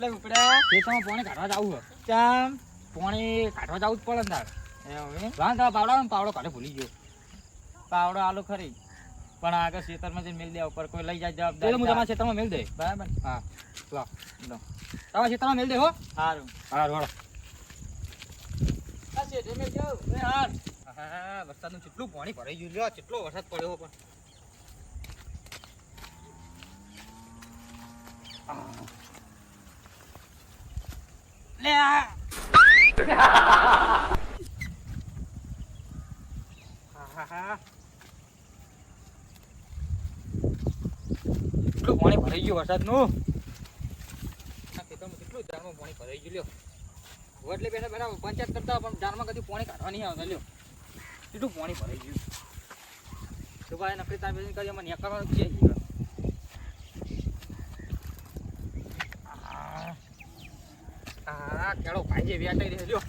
એટલે ઉપડ્યા ખેતરમાં પાણી કાઢવા જાવું ચમ. પાણી કાઢવા જાવું જ પડે ને તાર. તારા પાવડા પાવડો કાઢે ભૂલી ગયો. પાવડો આલુ ખરી. પણ આગળ ખેતરમાં જઈને મેલ દે ઉપર કોઈ લઈ જાય તો હું તમારા ખેતરમાં મેલ દે. બરાબર. હા. લો. લો. તમારા ખેતરમાં મેલ દે હો. સારું. એ હાલ. વરસાદનું કેટલું પાણી ભરાઈ ગયું લ્યો કેટલો વરસાદ પડ્યો પણ. લે. કેટલું પાણી ભરાઈ ગયું વરસાદનું ખેતરમાં કેટલું ઝાડમાં પાણી ભરાઈ ગયું લ્યો એટલે બેઠા બેઠા પંચાયત કરતા પણ ઝાડમાં કદી પાણી કાઢવા નહીં આવતા લ્યો કેટલું પાણી ભરાઈ ગયું તો ભાઈ નકરી તાર કરી મને કરવાનું છે આ આ કેળો વેટાઈ રહે લ્યો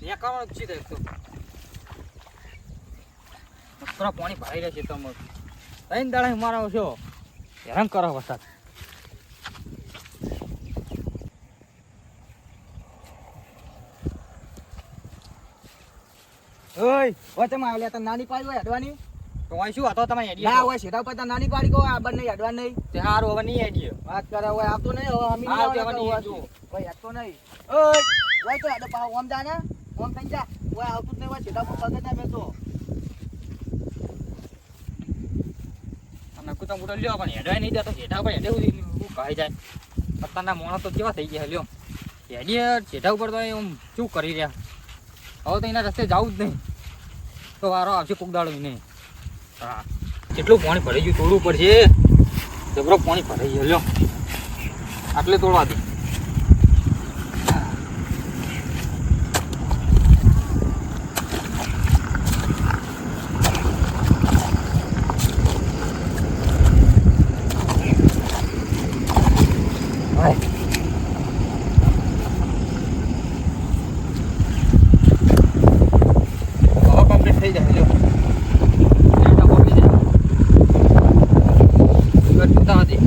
ત્યાં કરવાનું છે તો થોડા પાણી ભરાઈ રહ્યા છે તમે ત્રણ દાડા મારા છો. હેરાન કરો વરસાદ. ઓય ઓય, તમે આવેલા તા નાની પાડી હોય અડવાની તો શું હતો? તમે ના હોય સેટા પર નાની પાડી કો આ બંને અડવા નહીં. તે હારો હવે નહીં એડી વાત કરે હોય આવતો નહીં હવે અમી ના નહીં આવતો ઈ હોય ઓય આવતો નહીં. ઓય. ઓય તો આડો પાવ ઓમ જા ને. ઓમ થઈ જા. ઓય આવતું નહીં હોય સેટા પર પગે ના બેસો. અને કુતા મોટો લ્યો પણ હેડવા નહીં દેતો જેઠા પર હેડે સુધી. હું કહી જાય? અત્યારના મોણા તો કેવા થઈ ગયા લ્યો. એડી જેઠા ઉપર તો એમ શું કરી રહ્યા? હવે તો એના રસ્તે જવું જ નહીં. તો વારો આવશે કોક દાડો નહીં હા. કેટલું પાણી ભરાઈ ગયું તોડવું પડશે. જબરો પાણી ભરાઈ ગયો, લ્યો. આટલે તોડવા દે હવે કમ્પ્લીટ થઈ જાય લ્યો લેવડા બોલી જાય ઈવર જોતા હતી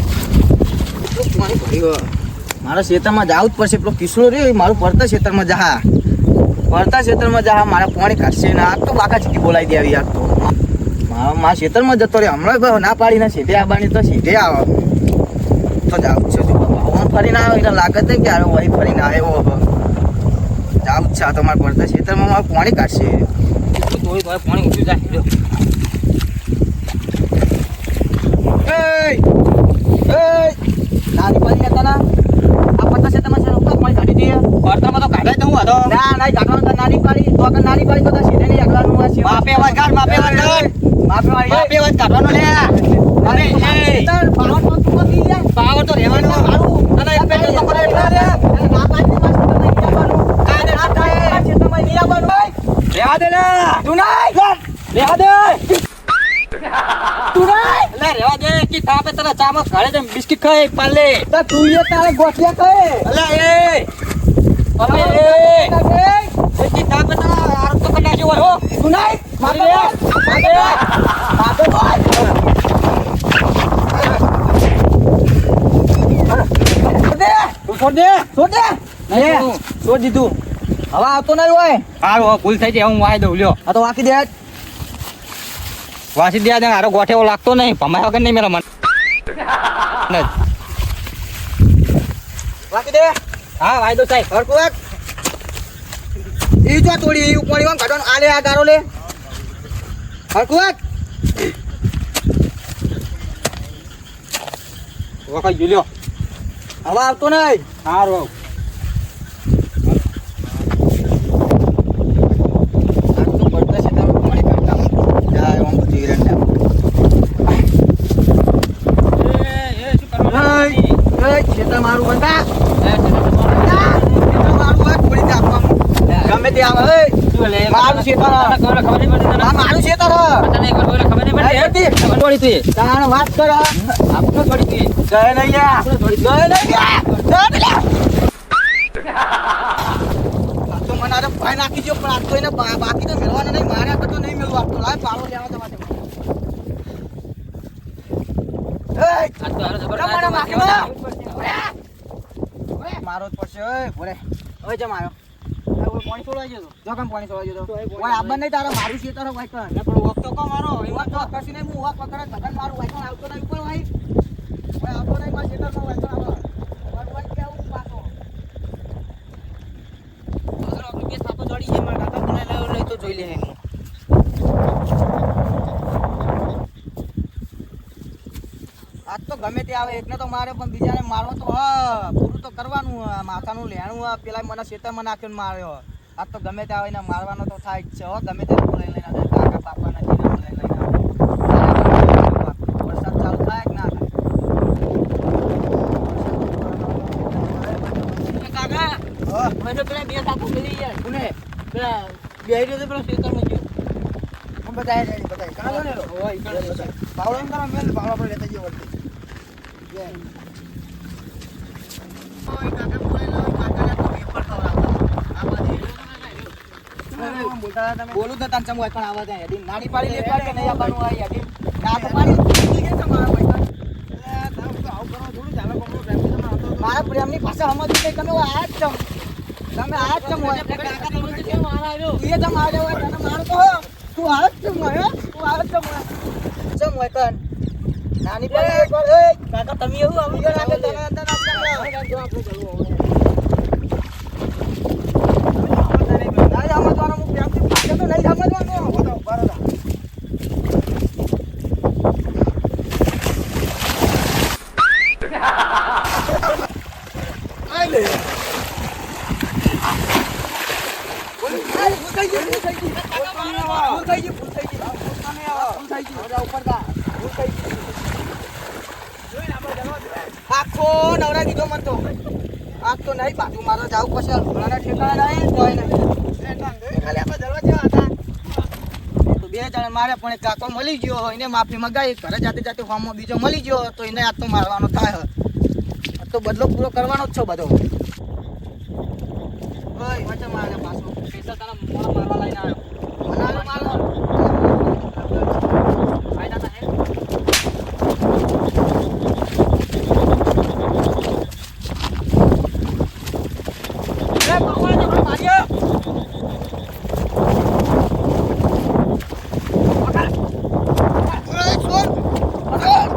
એટલું પાણી ભર્યું મારા ખેતરમાં જવું જ પડશે. પેલો કિશોર રહ્યો મારું પડતા ખેતરમાં જા. પડતા ખેતરમાં જા. મારા પાણી કાઢશે ને આ તો બાકા ચીકી બોલાવી દેવી આ તો. મારા મારા ખેતરમાં જતો રહ્યો. હમણાં ના પાડીને સીધે આવવાની તો સીધે આવો. તો જાવ છે હું ફરીને આવ્યો એટલે લાગે છે કે અરે વહી ફરીને આવ્યો જાવ છે આ તો મારા પડતા ખેતરમાં મારું પાણી કાઢશે. પાણી ઊંચું જાય લ્યો એય! એય! નાની પાડી હતા ના આ પડતા ખેતરમાં છે ઉપર પાણી કાઢી દઈએ પડતામાં તો કાઢાય તો ના ના નાની પાડી તો આગળ નાની પાડી તો સીધે નહીં વાળી. કાઢવાનો લે અરે, એ. પાવર તો તું નથી યાર. પાવર તો રહેવાનો અને એક પેટ્રોલ તો પડે એટલા રે. ના તો નહીં આવવાનું. નહીં આવવાનું. રહેવા દે લે તું નહીં. રહેવા દે તું નહીં. લે રહેવા દે કી થાપે તને ચામચ ઘરે જઈને બિસ્કિટ ખાય પાલે તું એ તારે ગોઠિયા ખાય અલે એ અલે એ એ કી થાપે તને આર તો કડા જો હો તું નહીં. છોડ દે. છોડ દે છોડ દીધું. હવે આવતો હોય. હારું ભૂલ થઈ જાય હું વાય દઉં લ્યો. આ તો વાકી દે. વાસી દે દે હારો ગોઠે એવો લાગતો નહીં. ભમાય વગર નહીં મેરા મન. વાકી દે. હા વાય દો સાહેબ. હરકું ઈ જો તોડી ઈ ઉપાડી વામ કાઢવાનું આ લે, આ ગારો લે. હરકું વાક વખત જોલ્યો હવે આવતો નહીં. હારું આ તો પડતા છે તમે પાણી કાઢતા જાય આમ બધી હિરણને. એય, એય, ખેતર મારું બંધા બંધા. ખેતર મારું હોય, છોડી દે આપવાનું. તે આવે મારું ખેતર મારું ખેતર તાણ વાત કર. જય નૈયા જય નૈયા જય નૈયા તો મને અરે ભાઈ નાખી દો પણ આ તો એને બાકી તો મેળવાના નહીં. મારે આ તો નહીં મેળવું. તો લાય પાડો લેવા જવા દે. તો. મારો જ પડશે ઓય ભોરે ઓય જમ આવ્યો પાણી છોડવા જતો જો કેમ પાણી છોડવા તો? ઓય આબર નહીં તારે મારું છે તારો વાઈક પણ વખત તો કો મારો? વખત તો કશી નહીં હું વખ પકડે ભગન મારું વાઈક આવતો નહીં કોઈ વાઈ ઓય આવતો નહીં મારા ખેતરમાં વાઈક આવો મારું વાઈક કે આવું પાછો? અગર આપણે બે થાપો જોડી છે મારા કાકા બોલાય લાવ્યો નહીં તો જોઈ લે. આજ તો ગમે તે આવે એકને તો મારે પણ બીજાને મારવો તો હા પૂરું તો કરવાનું માથાનું લેણું પેલા મને ખેતરમાં નાખ્યો ને માર્યો. આજ તો ગમે તે આવે એને મારવાનો તો થાય જ છે હો ગમે તે લઈ લઈને કાકા બાપા નથી લઈ લઈને વરસાદ ચાલુ થાય કે ના એ કાકા થાય મને પેલા બે થાપો મળી ગયા કોને પેલા બે રહ્યો તો પેલો ગયો. હું બતાય બધા બતાય કાલો ને. પાવડો કરો મેલ પાવડો આપણે લેતા જઈએ વળતે. બોલું તો તને ચમુ એકણ આવા જાય. હેડી નાની પાડી લે કે નહીં આવવાનું આ હેડી. ના તો પાડી કે તમારા ભાઈ મારા પ્રેમની ભાષા સમજવી નહીં. તમે આ જ ચમ તમે આ જ ચમ હોય કાકા તમને તો એ આ હોય તને મારતો તું આ જ ચમ હોય હો? તું આ જ ચમ હોય. ચમ હોય કન નાની પણ એક વાર એ કાકા તમે એવું આવું બીજો રાખે તને અંદર નાખ કર લે. નહીં સમજવાનું હું પ્રેમથી ભાષા તો નહીં સમજવાનું. બરોબર આખો નવરા કીધો મન તો આજ તો નહીં, પાછું મારે જાવું પડશે. ઘોડાના ઠેકાણા નહીં તોય નહીં. બે જણા મારે, પણ એક કાકો મળી ગયો હોય, એને માફી મગાવી. ઘરે જાતે જાતે ફોર્મમાં બીજો મળી ગયો તો એને આ તો મારવાનો થાય આ તો બદલો પૂરો કરવાનો જ છો બધો. મારે પાછો. પૈસા તારા મોડા મારવા લઈને આવ્યો. મારો ફાયદા થાય એ ભગવાન આપણે માર્યો ઓય છોડ છોડ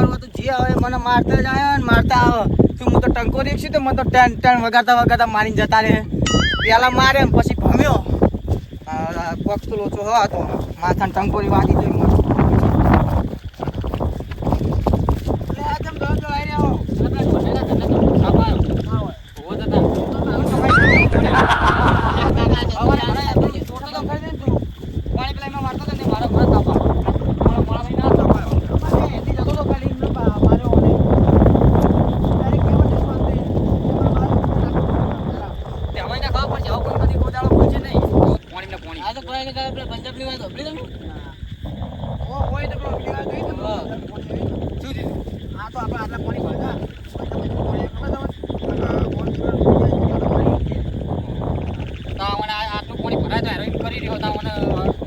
મારું હતું, જે આવે મને મારતા જાય ને મારતા આવે. તું હું તો ટંકો દેખશું તો મને તો ટન ટન વગાડતા વગાડતા મારીને જતા રહે. પેલા મારે પછી ભમ્યો. પક્ષ તો લોચો હતો. તો માથાને ટંકોરી વાગી ને કાલે પેલા પંજાબની વાત સાંભળી તમે? ઓ હોય તો પેલો પીવા જોઈ તમે. શું દીધું હા તો આપણે આટલા પાણી આટલું પાણી ભરાય તો હેરોઈન કરી રહ્યો તા મને